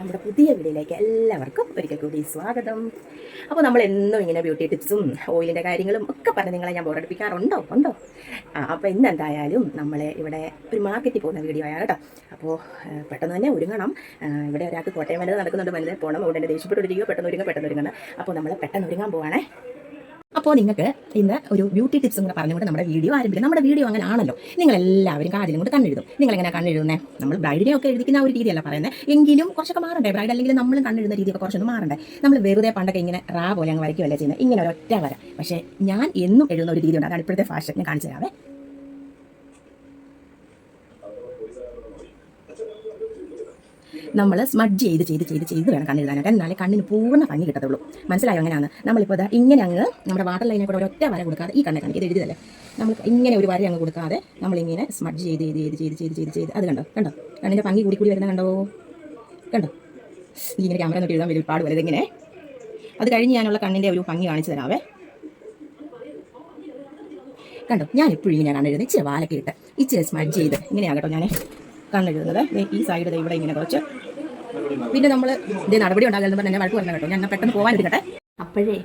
നമ്മുടെ പുതിയ വീഡിയോയിലേക്ക് എല്ലാവർക്കും ഒരിക്കൽ കൂടി സ്വാഗതം. അപ്പോൾ നമ്മൾ എന്നും ഇങ്ങനെ ബ്യൂട്ടി ടിപ്സും ഓയിലിന്റെ കാര്യങ്ങളും ഒക്കെ പറഞ്ഞ് നിങ്ങളെ ഞാൻ ബോറടിപ്പിക്കാറുണ്ടോ ഉണ്ടോ? അപ്പോൾ ഇന്ന് എന്തായാലും നമ്മൾ ഇവിടെ ഒരു മാർക്കറ്റിൽ പോകുന്ന വീഡിയോ ആണ് കേട്ടോ. അപ്പോൾ പെട്ടെന്ന് തന്നെ ഒരുങ്ങണം. ഇവിടെ ഒരാൾക്ക് കോട്ടയം വലുത് നടക്കുന്നുണ്ട്. വലുത് പോകണം അതുകൊണ്ട് തന്നെ ദേഷ്യപ്പെട്ടൊരിക്കുകയോ പെട്ടെന്ന് ഒരുങ്ങ പെട്ടെന്ന് ഒരുങ്ങണം അപ്പോൾ നമ്മൾ പെട്ടെന്ന് ഒരുങ്ങാൻ പോവാണേ. അപ്പോൾ നിങ്ങൾക്ക് ഇന്ന് ഒരു ബ്യൂട്ടി ടിപ്സും കൂടെ പറഞ്ഞുകൊണ്ട് നമ്മുടെ വീഡിയോ ആരംഭിക്കും. നമ്മുടെ വീഡിയോ അങ്ങനെ ആണല്ലോ. നിങ്ങൾ എല്ലാവരും കാതിലും കൊണ്ട് കണ്ണെഴുതും. നിങ്ങൾ എങ്ങനെ കണ്ണെഴുതുന്നത് നമ്മൾ ബ്രൈഡിനെ ഒക്കെ എഴുതിക്കുന്ന ഒരു രീതിയല്ല പറയുന്നത് എങ്കിലും കുറച്ചൊക്കെ മാറണ്ടേ? ബ്രൈഡ് അല്ലെങ്കിൽ നമ്മളും കണ്ണെഴുതുന്ന രീതിയൊക്കെ കുറച്ചൊന്ന് മാറണ്ടേ? നമ്മൾ വെറുതെ പണ്ടൊക്കെ ഇങ്ങനെ റാ പോലെ അങ്ങ് വരയ്ക്കുകയല്ല ചെയ്യുന്നത് ഇങ്ങനെ ഒരൊറ്റ വര. പക്ഷേ ഞാൻ എന്നും എഴുതുന്ന ഒരു രീതിയുണ്ട്. അതാണ് ഇപ്പോഴത്തെ ഫാഷൻ ഞാൻ കാണിച്ചു തരാവേ. നമ്മൾ സ്മഡ്ജ് ചെയ്ത് ചെയ്ത് ചെയ്ത് ചെയ്ത് വേണം കണ്ണെഴുതാനായിട്ട്. എന്നാലേ കണ്ണിന് പൂർണ ഭംഗി കിട്ടത്തുള്ളൂ. മനസ്സിലായോ അങ്ങനെയാണ്? നമ്മളിപ്പോൾ ഇതാ ഇങ്ങനെ അങ്ങ് നമ്മുടെ വാട്ടർ ലൈനെ കൂടെ ഒറ്റ വര കൊടുക്കാതെ ഈ കണ്ണെ കാണിക്കുക ഇത് എഴുതിയതല്ലേ? നമ്മൾ ഇങ്ങനെ ഒരു വര അങ്ങ് കൊടുക്കാതെ നമ്മളിങ്ങനെ സ്മഡ്ജ് ചെയ്ത് ചെയ്ത് ചെയ്ത് ചെയ്ത് ചെയ്ത് ചെയ്ത് ചെയ്ത്. അത് കണ്ടോ? കണ്ടോ? കണ്ണിന്റെ ഭംഗി കൂടി കൂടി വരുന്ന കണ്ടോ? കണ്ടോ? ഇങ്ങനെ ക്യാമറ നോക്കി എഴുതാൻ വലിയ പാട് വലുത് ഇങ്ങനെ അത് കഴിഞ്ഞ് ഞാനുള്ള കണ്ണിന്റെ ഒരു ഭംഗി കാണിച്ചു തരാവേ. കണ്ടോ? ഞാൻ എപ്പോഴും ഇങ്ങനെ കണ്ണെഴുതുന്നത് ഇച്ചിരി വാലൊക്കെ ഇട്ട് ഇച്ചിരി സ്മഡ്ജ് ചെയ്ത്. ഇങ്ങനെയാണ് കേട്ടോ ഞാൻ കണ്ണെഴുതുന്നത് ഈ സൈഡ് ഇവിടെ ഇങ്ങനെ കുറച്ച്. പിന്നെ നമ്മൾ ഇതേ നടപടി ഉണ്ടാകലെന്ന് പറഞ്ഞാൽ വഴക്ക് പറഞ്ഞു കേട്ടോ ഞാൻ പെട്ടെന്ന് പോകാൻ എടുക്കട്ടെ അപ്പോഴേ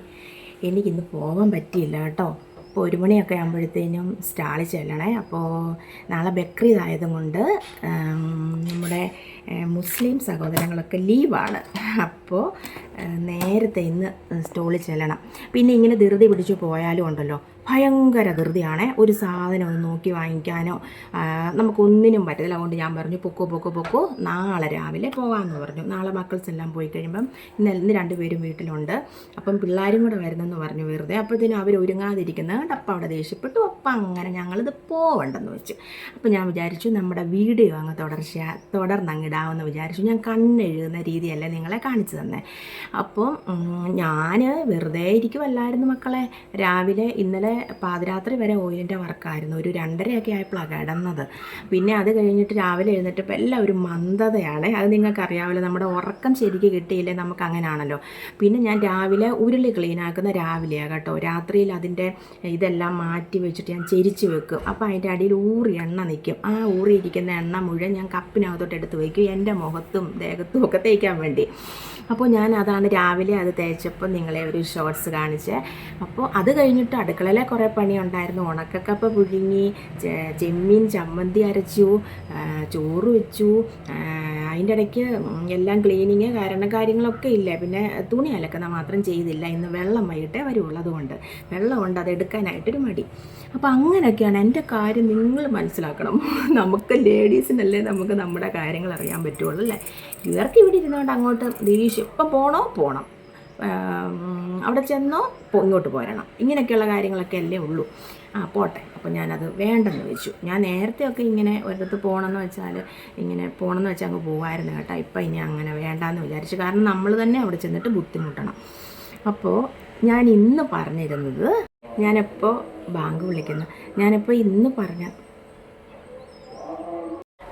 എനിക്കിന്ന് പോകാൻ പറ്റിയില്ല കേട്ടോ. അപ്പോൾ ഒരു മണിയൊക്കെ ആകുമ്പോഴത്തേനും സ്റ്റാളിൽ ചെല്ലണേ. അപ്പോൾ നാളെ ബക്രീദ് ആയതുകൊണ്ട് ആം, നമ്മുടെ മുസ്ലിം സഹോദരങ്ങളൊക്കെ ലീവാണ്. അപ്പോൾ നേരത്തെ ഇന്ന് സ്റ്റോളിൽ ചെല്ലണം. പിന്നെ ഇങ്ങനെ ധൃതി പിടിച്ചു പോയാലും ഉണ്ടല്ലോ. ഭയങ്കര ധൃതിയാണ്. ഒരു സാധനം ഒന്ന് നോക്കി വാങ്ങിക്കാനോ നമുക്കൊന്നിനും പറ്റത്തില്ല. അതുകൊണ്ട് ഞാൻ പറഞ്ഞു പൊക്കോ പൊക്കോ പൊക്കോ നാളെ രാവിലെ പോകാമെന്ന് പറഞ്ഞു. നാളെ മക്കൾസ് എല്ലാം പോയി കഴിയുമ്പം ഇന്ന് ഇന്ന് രണ്ടുപേരും വീട്ടിലുണ്ട്. അപ്പം പിള്ളേരും കൂടെ വരുന്നെന്ന് പറഞ്ഞു വെറുതെ. അപ്പോഴത്തേനും അവർ ഒരുങ്ങാതിരിക്കുന്നത് കണ്ട് അപ്പം അവിടെ ദേഷ്യപ്പെട്ടു. അപ്പം അങ്ങനെ ഞങ്ങളിത് പോവണ്ടെന്ന് വെച്ചു. അപ്പം ഞാൻ വിചാരിച്ചു നമ്മുടെ വീഡിയോ അങ്ങ് തുടർച്ച തുടർന്നങ്ങിടാമെന്ന് വിചാരിച്ചു. ഞാൻ കണ്ണെഴുതുന്ന രീതിയല്ല നിങ്ങളെ കാണിച്ചു തന്നെ. അപ്പം ഞാൻ വെറുതെ ഇരിക്കുമല്ലായിരുന്നു മക്കളെ. രാവിലെ ഇന്നലെ പാതിരാത്രി വരെ ഓയിലിന്റെ വർക്കായിരുന്നു. ഒരു രണ്ടരയൊക്കെ ആയപ്പോഴാണ് കിടന്നത്. പിന്നെ അത് കഴിഞ്ഞിട്ട് രാവിലെ എഴുന്നേറ്റപ്പോൾ എല്ലാം ഒരു മന്ദതയാണ്. അത് നിങ്ങൾക്കറിയാമല്ലോ നമ്മുടെ ഉറക്കം ശരിക്ക് കിട്ടിയില്ലേ നമുക്ക് അങ്ങനെയാണല്ലോ പിന്നെ ഞാൻ രാവിലെ ഉരുളി ക്ലീനാക്കുന്ന രാവിലെയാണ് കേട്ടോ. രാത്രിയിൽ അതിന്റെ ഇതെല്ലാം മാറ്റി വെച്ചിട്ട് ഞാൻ ചെരിച്ച് വെക്കും. അപ്പോൾ അതിന്റെ അടിയിൽ ഊറി എണ്ണ നിൽക്കും. ആ ഊറിയിരിക്കുന്ന എണ്ണ മുഴുവൻ ഞാൻ കപ്പിനകത്തോട്ട് എടുത്ത് വയ്ക്കും. എന്റെ മുഖത്തും ദേഹത്തും ഒക്കെ തേക്കാൻ വേണ്ടി. അപ്പോൾ ഞാൻ അതാണ് രാവിലെ അത് തേച്ചപ്പോൾ നിങ്ങളെ ഒരു ഷോർട്സ് കാണിച്ചേ. അപ്പോൾ അത് കഴിഞ്ഞിട്ട് അടുക്കളയിലെ കുറേ പണി ഉണ്ടായിരുന്നു. ഉണക്കക്കപ്പ പുഴുങ്ങി ചെമ്മീൻ ചമ്മന്തി അരച്ചു ചോറ് വെച്ചു അതിന്റെ ഇടയ്ക്ക് എല്ലാം ക്ലീനിങ് കാരണം കാര്യങ്ങളൊക്കെ ഇല്ല? പിന്നെ തുണി അലക്കുന്ന മാത്രം ചെയ്തില്ല. ഇന്ന് വെള്ളം വൈകിട്ടേ വരുള്ളൂ അതുകൊണ്ട്. വെള്ളമുണ്ട് അത് എടുക്കാനായിട്ടൊരു മടി. അപ്പോൾ അങ്ങനെയൊക്കെയാണ് എന്റെ കാര്യം നിങ്ങൾ മനസ്സിലാക്കണം. നമുക്ക് ലേഡീസിനല്ലേ നമുക്ക് നമ്മുടെ കാര്യങ്ങൾ അറിയാൻ പറ്റുള്ളൂ അല്ലേ? ഇവർക്ക് ഇവിടെ ഇരുന്നുകൊണ്ട് അങ്ങോട്ട് ദേഷ്യം. ഇപ്പം പോണോ? ആം, അവിടെ ചെന്നോ ഇങ്ങോട്ട് പോരണം. ഇങ്ങനെയൊക്കെയുള്ള കാര്യങ്ങളൊക്കെ അല്ലേ ഉള്ളൂ. ആ പോട്ടെ. അപ്പോൾ ഞാനത് വേണ്ടെന്ന് വെച്ചു. ഞാൻ നേരത്തെ ഒക്കെ ഇങ്ങനെ ഒരിടത്ത് പോകണമെന്ന് വെച്ചാൽ ഇങ്ങനെ പോകണമെന്ന് വെച്ചാൽ അങ്ങ് പോകുമായിരുന്നു കേട്ടോ. ഇപ്പം ഇനി അങ്ങനെ വേണ്ടാന്ന് വിചാരിച്ചു. കാരണം നമ്മൾ തന്നെ അവിടെ ചെന്നിട്ട് ബുദ്ധിമുട്ടണം. അപ്പോൾ ഞാൻ ഇന്ന് പറഞ്ഞിരുന്നത് ഞാനെപ്പോൾ ബാങ്ക് വിളിക്കുന്നു. ഞാനിപ്പോൾ ഇന്ന് പറഞ്ഞ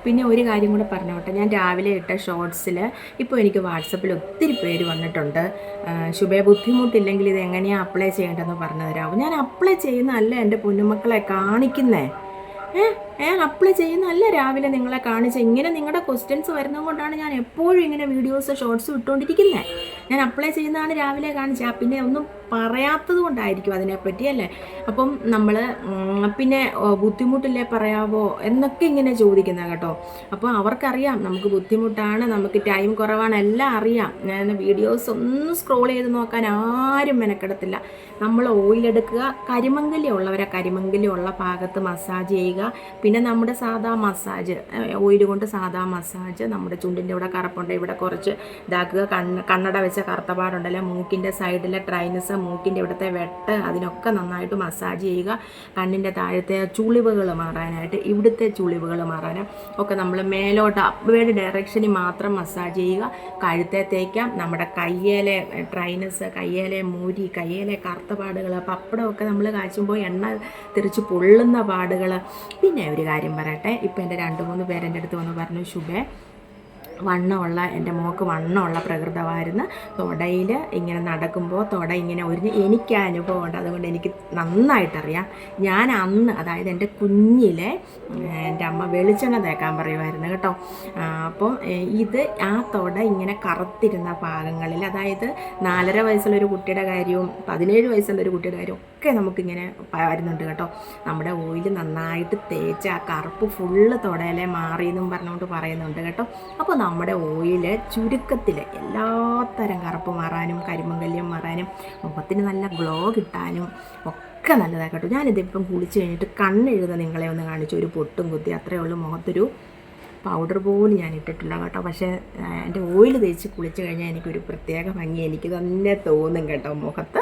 പിന്നെ ഒരു കാര്യം കൂടെ പറഞ്ഞോട്ടെ ഞാൻ രാവിലെ ഇട്ട ഷോർട്സിൽ ഇപ്പോൾ എനിക്ക് വാട്സപ്പിൽ ഒത്തിരി പേര് വന്നിട്ടുണ്ട്. ശുഭയ ശുഭേ ബുദ്ധിമുട്ടില്ലെങ്കിൽ ഇത് എങ്ങനെയാണ് അപ്ലൈ ചെയ്യേണ്ടതെന്ന് പറഞ്ഞു തരാമോ ഞാൻ അപ്ലൈ ചെയ്യുന്നതല്ല എന്റെ പൊന്നുമക്കളെ കാണിക്കുന്നേ. ഏ ഏ അപ്ലൈ ചെയ്യുന്നതല്ല രാവിലെ നിങ്ങളെ കാണിച്ച. ഇങ്ങനെ നിങ്ങളുടെ ക്വസ്റ്റ്യൻസ് വരുന്നത് കൊണ്ടാണ് ഞാൻ എപ്പോഴും ഇങ്ങനെ വീഡിയോസ് ഷോർട്സ് വിട്ടുകൊണ്ടിരിക്കുന്നത് ഞാൻ അപ്ലൈ ചെയ്യുന്നതാണ് രാവിലെ കാണിച്ചത് പിന്നെ ഒന്നും പറയാത്തത് കൊണ്ടായിരിക്കും അതിനെപ്പറ്റി അല്ലേ? അപ്പം നമ്മൾ പിന്നെ ബുദ്ധിമുട്ടില്ലേ പറയാവോ? എന്നൊക്കെ ഇങ്ങനെ ചോദിക്കുന്നത് കേട്ടോ. അപ്പോൾ അവർക്കറിയാം നമുക്ക് ബുദ്ധിമുട്ടാണ് നമുക്ക് ടൈം കുറവാണ് എല്ലാം അറിയാം. ഞാൻ വീഡിയോസ് ഒന്നും സ്ക്രോൾ ചെയ്ത് നോക്കാൻ ആരും മെനക്കെടത്തില്ല. നമ്മൾ ഓയിലെടുക്കുക കരിമങ്കല്യം ഉള്ളവരെ കരിമങ്കല്യം ഉള്ള ഭാഗത്ത് മസാജ് ചെയ്യുക. പിന്നെ നമ്മുടെ സാധാ മസാജ് ഓയിൽ കൊണ്ട് സാധാ മസാജ് നമ്മുടെ ചുണ്ടിന്റെ ഇവിടെ കറപ്പുണ്ട് ഇവിടെ കുറച്ച് ഇതാക്കുക കണ്ണ് കണ്ണട വെച്ച കറുത്ത പാടുണ്ടല്ലോ മൂക്കിന്റെ സൈഡിലെ ട്രൈനസ് മൂക്കിന്റെ ഇവിടുത്തെ വെട്ട് അതിനൊക്കെ നന്നായിട്ട് മസാജ് ചെയ്യുക. കണ്ണിന്റെ താഴത്തെ ചുളിവുകൾ മാറാനായിട്ട് ഇവിടുത്തെ ചുളിവുകൾ മാറാനും ഒക്കെ നമ്മൾ മേലോട്ട് അപ്വേഡ് ഡയറക്ഷനിൽ മാത്രം മസാജ് ചെയ്യുക. കഴുത്തെ തേക്കാം. നമ്മുടെ കയ്യേലെ ട്രൈനസ് കയ്യേലെ മൂരി കയ്യേലെ കറുത്ത പാടുകൾ പപ്പടമൊക്കെ നമ്മൾ കാച്ചുമ്പോൾ എണ്ണ തിരിച്ച് പൊള്ളുന്ന പാടുകൾ പിന്നെ ഒരു കാര്യം പറയട്ടെ. ഇപ്പം എന്റെ രണ്ട് മൂന്ന് പേരെന്റെ അടുത്ത് വന്ന് പറഞ്ഞു ശുഭേ വണ്ണമുള്ള എന്റെ മോക്ക് വണ്ണമുള്ള പ്രകൃതമായിരുന്നു. തൊടയിൽ ഇങ്ങനെ നടക്കുമ്പോൾ തൊട ഇങ്ങനെ ഒരു എനിക്ക് ആ അനുഭവം ഉണ്ട്. അതുകൊണ്ട് എനിക്ക് നന്നായിട്ടറിയാം. ഞാൻ അന്ന് അതായത് എന്റെ കുഞ്ഞിലെ എന്റെ അമ്മ വെളിച്ചെണ്ണ തേക്കാൻ പറയുമായിരുന്നു കേട്ടോ. അപ്പോൾ അപ്പം ഇത് ആ തൊട ഇങ്ങനെ കറുത്തിരുന്ന ഭാഗങ്ങളിൽ അതായത് നാലര വയസ്സുള്ള ഒരു കുട്ടിയുടെ കാര്യവും പതിനേഴ് വയസ്സുള്ള ഒരു കുട്ടിയുടെ കാര്യവും ഒക്കെ നമുക്കിങ്ങനെ വരുന്നുണ്ട് കേട്ടോ. നമ്മുടെ ഓയിൽ നന്നായിട്ട് തേച്ച് ആ കറുപ്പ് ഫുള്ള് തൊടയിലെ മാറിയെന്നും പറഞ്ഞുകൊണ്ട് പറയുന്നുണ്ട് കേട്ടോ. അപ്പോൾ നമ്മുടെ ഓയിൽ ചുരുക്കത്തിൽ എല്ലാത്തരം കറുപ്പ് മാറാനും കരിമങ്കല്യം മാറാനും മുഖത്തിന് നല്ല ഗ്ലോ കിട്ടാനും ഒക്കെ നല്ലതാണ് കേട്ടോ. ഞാനിതിപ്പം കുളിച്ച് കഴിഞ്ഞിട്ട് കണ്ണെഴുത നിങ്ങളെ ഒന്ന് കാണിച്ചു ഒരു പൊട്ടും കുത്തി അത്രയേ ഉള്ളൂ. മുഖത്തൊരു പൗഡർ പോലും ഞാൻ ഇട്ടിട്ടില്ല കേട്ടോ. പക്ഷേ എന്റെ ഓയിൽ തേച്ച് കുളിച്ച് കഴിഞ്ഞാൽ എനിക്കൊരു പ്രത്യേക ഭംഗി. എനിക്ക് തന്നെ തോന്നും കേട്ടോ മുഖത്ത്.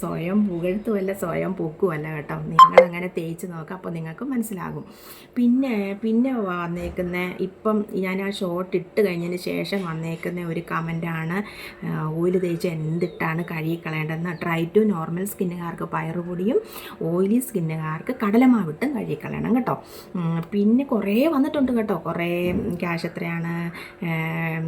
സ്വയം പുകഴ്ത്തുമല്ല സ്വയം പൊക്കുമല്ല കേട്ടോ. നിങ്ങളങ്ങനെ തേച്ച് നോക്കാം അപ്പോൾ നിങ്ങൾക്ക് മനസ്സിലാകും. പിന്നെ പിന്നെ വന്നേക്കുന്ന ഇപ്പം ഞാൻ ആ ഷോർട്ട് ഇട്ട് കഴിഞ്ഞതിന് ശേഷം വന്നേക്കുന്ന ഒരു കമന്റാണ് ഓയിൽ തേച്ച് എന്തിട്ടാണ് കഴുകിക്കളയേണ്ടതെന്ന്. ട്രൈ ടു നോർമൽ സ്കിന്നുകാർക്ക് പയറുപൊടിയും ഓയിലി സ്കിന്നുകാർക്ക് കടലമാവിട്ടും കഴുകിക്കളയണം കേട്ടോ. പിന്നെ കുറേ വന്നിട്ടുണ്ട് കേട്ടോ. കുറേ ക്യാഷ് എത്രയാണ്?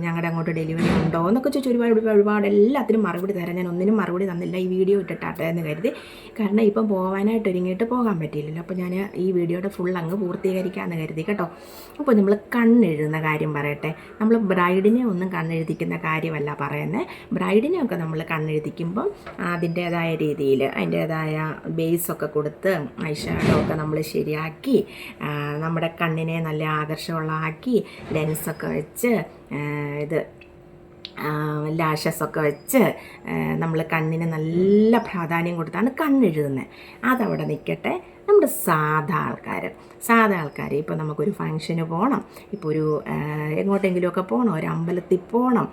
ഞങ്ങളുടെ അങ്ങോട്ട് ഡെലിവറി ഉണ്ടോ? എന്നൊക്കെ ചോദിച്ചു ഒരുപാട് ഒരുപാട് എല്ലാത്തിനും മറുപടി തരാം. ഞാൻ ഒന്നിനും മറുപടി തന്നില്ല. ഈ വീഡിയോ ഇട്ടിട്ടാട്ടെ എന്ന് കരുതി. കാരണം ഇപ്പം പോകാനായിട്ട് ഒരുങ്ങിയിട്ട് പോകാൻ പറ്റിയില്ലല്ലോ. അപ്പോൾ ഞാൻ ഈ വീഡിയോയുടെ ഫുൾ അങ്ങ് പൂർത്തീകരിക്കാമെന്ന് കരുതി കേട്ടോ. അപ്പോൾ നമ്മൾ കണ്ണെഴുതുന്ന കാര്യം പറയട്ടെ. നമ്മൾ ബ്രൈഡിനെ ഒന്നും കണ്ണെഴുതിക്കുന്ന കാര്യമല്ല പറയുന്നത് ബ്രൈഡിനെയൊക്കെ നമ്മൾ കണ്ണെഴുതിക്കുമ്പം അതിന്റേതായ രീതിയിൽ അതിന്റേതായ ബേസൊക്കെ കൊടുത്ത് ഐഷാഡോ ഒക്കെ നമ്മൾ ശരിയാക്കി നമ്മുടെ കണ്ണിനെ നല്ല ആകർഷമുള്ളതാക്കി ലെൻസൊക്കെ വെച്ച് ഇത് ലാഷസൊക്കെ വെച്ച് നമ്മൾ കണ്ണിന് നല്ല പ്രാധാന്യം കൊടുത്താണ് കണ്ണെഴുതുന്നത് അതവിടെ നിൽക്കട്ടെ നമ്മുടെ സാധാ ആൾക്കാർ സാധാ ആൾക്കാർ ഇപ്പോൾ നമുക്കൊരു ഫങ്ഷന് പോകണം ഇപ്പോൾ ഒരു എങ്ങോട്ടെങ്കിലുമൊക്കെ പോകണം ഒരു അമ്പലത്തിൽ പോകണം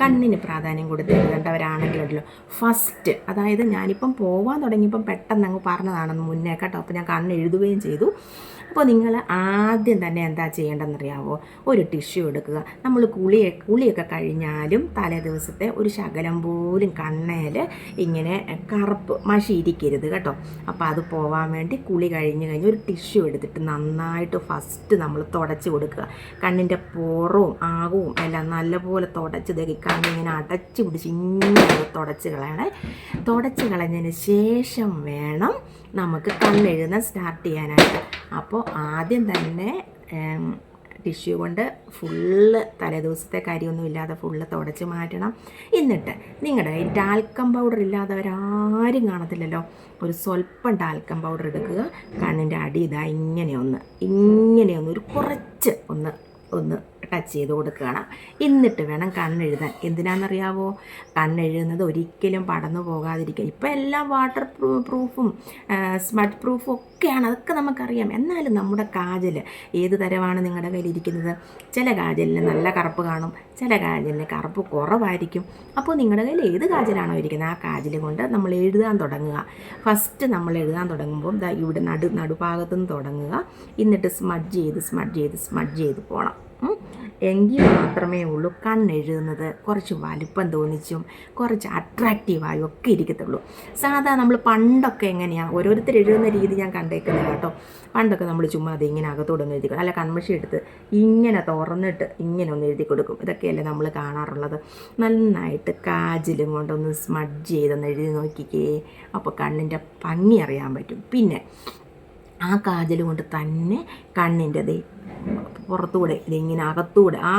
കണ്ണിന് പ്രാധാന്യം കൊടുത്ത് ഫസ്റ്റ് അതായത് ഞാനിപ്പം പോവാൻ തുടങ്ങിയപ്പം പെട്ടെന്ന് അങ്ങ് പറഞ്ഞതാണെന്ന് മുന്നേ കേട്ടോ അപ്പോൾ ഞാൻ കണ്ണ് എഴുതുകയും ചെയ്തു. അപ്പോൾ നിങ്ങൾ ആദ്യം തന്നെ എന്താ ചെയ്യേണ്ടതെന്നറിയാവോ? ഒരു ടിഷ്യൂ എടുക്കുക. നമ്മൾ കുളി കുളിയൊക്കെ കഴിഞ്ഞാലും തലേ ദിവസത്തെ ഒരു ശകലം പോലും കണ്ണേൽ ഇങ്ങനെ കറുപ്പ് മഷി ഇരിക്കരുത് കേട്ടോ. അപ്പോൾ അത് പോവാൻ വേണ്ടി കുളി കഴിഞ്ഞ് കഴിഞ്ഞ് ഒരു ടിഷ്യൂ എടുത്തിട്ട് നന്നായിട്ട് ഫസ്റ്റ് നമ്മൾ തുടച്ച് കൊടുക്കുക. കണ്ണിന്റെ പുറവും ആകവും എല്ലാം നല്ലപോലെ തുടച്ച് തകി കണ്ണിങ്ങനെ അടച്ച് പിടിച്ച് ഇങ്ങനെ തുടച്ച് കളയണേ. തുടച്ച് കളഞ്ഞതിന് ശേഷം വേണം നമുക്ക് കണ്ണെഴുതാൻ സ്റ്റാർട്ട് ചെയ്യാനായിട്ട്. അപ്പോൾ ആദ്യം തന്നെ ടിഷ്യൂ കൊണ്ട് ഫുള്ള് തലേദിവസത്തെ കാര്യമൊന്നും ഇല്ലാതെ ഫുള്ള് തുടച്ച് മാറ്റണം. എന്നിട്ട് നിങ്ങളുടെ ടാൽക്കം പൗഡർ ഇല്ലാതെ ഇല്ലാത്തവരാരും കാണത്തില്ലല്ലോ. ഒരു സ്വല്പം ടാൽക്കം പൗഡർ എടുക്കുക. കണ്ണിന്റെ അടി ഇതാ ഇങ്ങനെയൊന്ന് ഇങ്ങനെയൊന്ന് ഒരു കുറച്ച് ഒന്ന് ഒന്ന് ടച്ച് ചെയ്ത് കൊടുക്കുകയാണ്. എന്നിട്ട് വേണം കണ്ണെഴുതാൻ. എന്തിനാണെന്നറിയാവോ? കണ്ണെഴുതുന്നത് ഒരിക്കലും പടന്നു പോകാതിരിക്കുക. ഇപ്പം എല്ലാം വാട്ടർ പ്രൂഫും സ്മഡ് പ്രൂഫും ഒക്കെയാണ്. അതൊക്കെ നമുക്കറിയാം. എന്നാലും നമ്മുടെ കാജൽ ഏത് തരമാണ് നിങ്ങളുടെ കയ്യിൽ ഇരിക്കുന്നത് ചില കാജലിന് നല്ല കറുപ്പ് കാണും. ചില കാജലിന് കറുപ്പ് കുറവായിരിക്കും. അപ്പോൾ നിങ്ങളുടെ കയ്യിൽ ഏത് കാജലാണോ ഇരിക്കുന്നത്? ആ കാജൽ കൊണ്ട് നമ്മൾ എഴുതാൻ തുടങ്ങുക. ഫസ്റ്റ് നമ്മൾ എഴുതാൻ തുടങ്ങുമ്പോൾ ഇവിടെ നടു നടുഭാഗത്തു നിന്ന് തുടങ്ങുക. എന്നിട്ട് സ്മഡ്ജ് ചെയ്ത് സ്മഡ്ജ് ചെയ്ത് സ്മഡ്ജ് ചെയ്ത് പോകണം. എങ്കിൽ മാത്രമേ ഉള്ളൂ കണ്ണെഴുതുന്നത്. കുറച്ച് വലിപ്പം തോന്നിച്ചും കുറച്ച് അട്രാക്റ്റീവായും ഒക്കെ ഇരിക്കത്തുള്ളൂ. സാധാ നമ്മൾ പണ്ടൊക്കെ എങ്ങനെയാണ് ഓരോരുത്തർ എഴുതുന്ന രീതി ഞാൻ കണ്ടേക്കുന്നത് കേട്ടോ. പണ്ടൊക്കെ നമ്മൾ ചുമ്മാ അത് ഇങ്ങനെ അകത്തോടൊന്ന് എഴുതി കൊടുക്കും അല്ല കൺമഷി എടുത്ത് ഇങ്ങനെ തുറന്നിട്ട് ഇങ്ങനെ ഒന്ന് എഴുതി കൊടുക്കും. ഇതൊക്കെയല്ലേ നമ്മൾ കാണാറുള്ളത്. നന്നായിട്ട് കാജിലും കൊണ്ടൊന്ന് സ്മഡ്ജ് ചെയ്തൊന്ന് എഴുതി നോക്കിക്കേ. അപ്പോൾ കണ്ണിന്റെ ഭംഗി അറിയാൻ പറ്റും. പിന്നെ ആ കാജൽ കൊണ്ട് തന്നെ കണ്ണിന്റെ ദേ പുറത്തൂടെ ഇതിങ്ങനെ അകത്തൂടെ ആ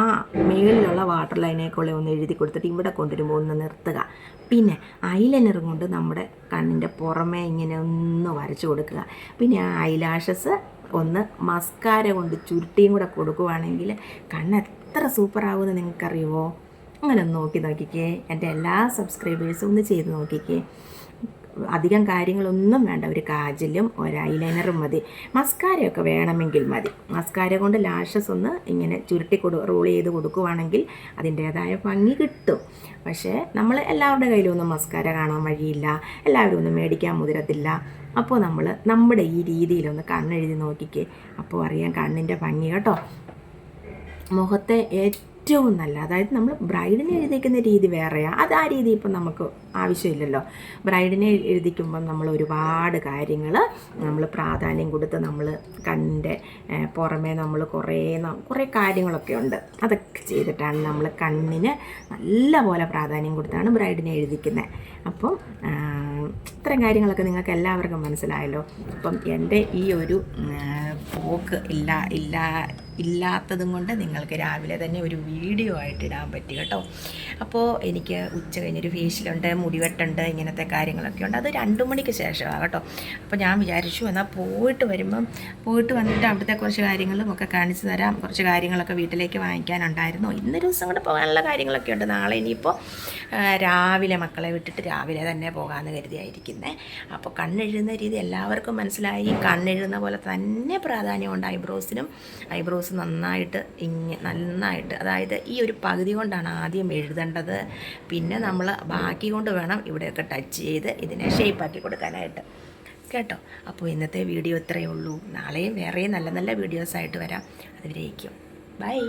മേളിലുള്ള വാട്ടർ ലൈനേക്കുള്ള ഒന്ന് എഴുതി കൊടുത്തിട്ട് ഇവിടെ കൊണ്ടുവരുമ്പോൾ ഒന്ന് നിർത്തുക. പിന്നെ ഐലൈനർ കൊണ്ട് നമ്മുടെ കണ്ണിന്റെ പുറമേ ഇങ്ങനെ ഒന്ന് വരച്ചു കൊടുക്കുക. പിന്നെ ആ ഐലാഷസ് ഒന്ന് മസ്കാര കൊണ്ട് ചുരുട്ടിയും കൂടെ കൊടുക്കുവാണെങ്കിൽ കണ്ണ് എത്ര സൂപ്പറാകുമെന്ന് നിങ്ങൾക്കറിയുമോ? അങ്ങനെ ഒന്ന് നോക്കി നോക്കിക്കേ. എന്റെ എല്ലാ സബ്സ്ക്രൈബേഴ്സും ഒന്ന് ചെയ്ത് നോക്കിക്കേ. അധികം കാര്യങ്ങളൊന്നും വേണ്ട. ഒരു കാജലും ഒരു ഐലൈനറും മതി. മസ്കാരയൊക്കെ വേണമെങ്കിൽ മതി. മസ്കാര കൊണ്ട് ലാഷസ് ഒന്ന് ഇങ്ങനെ ചുരുട്ടി കൊടു റോൾ ചെയ്ത് കൊടുക്കുവാണെങ്കിൽ അതിന്റേതായ ഭംഗി കിട്ടും. പക്ഷേ നമ്മൾ എല്ലാവരുടെ കയ്യിലൊന്നും മസ്കാര കാണാൻ വഴിയില്ല. എല്ലാവരും ഒന്നും മേടിക്കാൻ മുതിരത്തില്ല. അപ്പോൾ നമ്മൾ നമ്മുടെ ഈ രീതിയിലൊന്ന് കണ്ണെഴുതി നോക്കിക്കേ. അപ്പോൾ അറിയാം കണ്ണിന്റെ ഭംഗി കേട്ടോ. മുഖത്തെ ഏറ്റവും ഏറ്റവും നല്ല അതായത് നമ്മൾ ബ്രൈഡിനെ എഴുതിക്കുന്ന രീതി വേറെയാണ് അത് ആ രീതി ഇപ്പം നമുക്ക് ആവശ്യമില്ലല്ലോ. ബ്രൈഡിനെ എഴുതിക്കുമ്പം നമ്മൾ ഒരുപാട് കാര്യങ്ങൾ നമ്മൾ പ്രാധാന്യം കൊടുത്ത് നമ്മൾ കണ്ണിന്റെ പുറമേ നമ്മൾ കുറേ കുറേ കാര്യങ്ങളൊക്കെ ഉണ്ട്. അതൊക്കെ ചെയ്തിട്ടാണ് നമ്മൾ കണ്ണിന് നല്ല പോലെ പ്രാധാന്യം കൊടുത്താണ് ബ്രൈഡിനെ എഴുതിക്കുന്നത് അപ്പം ഇത്തരം കാര്യങ്ങളൊക്കെ നിങ്ങൾക്ക് എല്ലാവർക്കും മനസ്സിലായല്ലോ. അപ്പം എന്റെ ഈ ഒരു പോക്ക് ഇല്ല ഇല്ല ഇല്ലാത്തതും കൊണ്ട് നിങ്ങൾക്ക് രാവിലെ തന്നെ ഒരു വീഡിയോ ആയിട്ട് ഇടാൻ പറ്റി കേട്ടോ. അപ്പോൾ എനിക്ക് ഉച്ച കഴിഞ്ഞൊരു ഫേഷ്യലുണ്ട് മുടിവെട്ടുണ്ട് ഇങ്ങനത്തെ കാര്യങ്ങളൊക്കെ ഉണ്ട്. അത് രണ്ട് മണിക്ക് ശേഷമാണ് കേട്ടോ. അപ്പോൾ ഞാൻ വിചാരിച്ചു എന്നാൽ പോയിട്ട് വരുമ്പം പോയിട്ട് വന്നിട്ട് അവിടുത്തെ കുറച്ച് കാര്യങ്ങളും ഒക്കെ കാണിച്ചു തരാം. കുറച്ച് കാര്യങ്ങളൊക്കെ വീട്ടിലേക്ക് വാങ്ങിക്കാനുണ്ടായിരുന്നു. ഇന്നൊരു ദിവസം കൂടെ പോകാനുള്ള കാര്യങ്ങളൊക്കെ ഉണ്ട്. നാളെ ഇനിയിപ്പോൾ രാവിലെ മക്കളെ വിട്ടിട്ട് രാവിലെ തന്നെ പോകാമെന്ന് കരുതിയായിരിക്കുന്നത് അപ്പോൾ കണ്ണെഴുതുന്ന രീതി എല്ലാവർക്കും മനസ്സിലായി. കണ്ണെഴുതുന്ന പോലെ തന്നെ പ്രാധാന്യമുണ്ട് ഐബ്രോസിനും. ഐബ്രോസ് നന്നായിട്ട് ഇങ്ങനെ നന്നായിട്ട് അതായത് ഈ ഒരു പകുതി കൊണ്ടാണ് ആദ്യം എഴുതേണ്ടത്. പിന്നെ നമ്മൾ ബാക്കി കൊണ്ട് വേണം ഇവിടെയൊക്കെ ടച്ച് ചെയ്ത് ഇതിനെ ഷേപ്പാക്കി കൊടുക്കാനായിട്ട്. കേട്ടോ? അപ്പോൾ ഇന്നത്തെ വീഡിയോ ഇത്രയേ ഉള്ളൂ. നാളെയും വേറെയും നല്ല നല്ല വീഡിയോസായിട്ട് വരാം. അതുവരേക്കും ബൈ.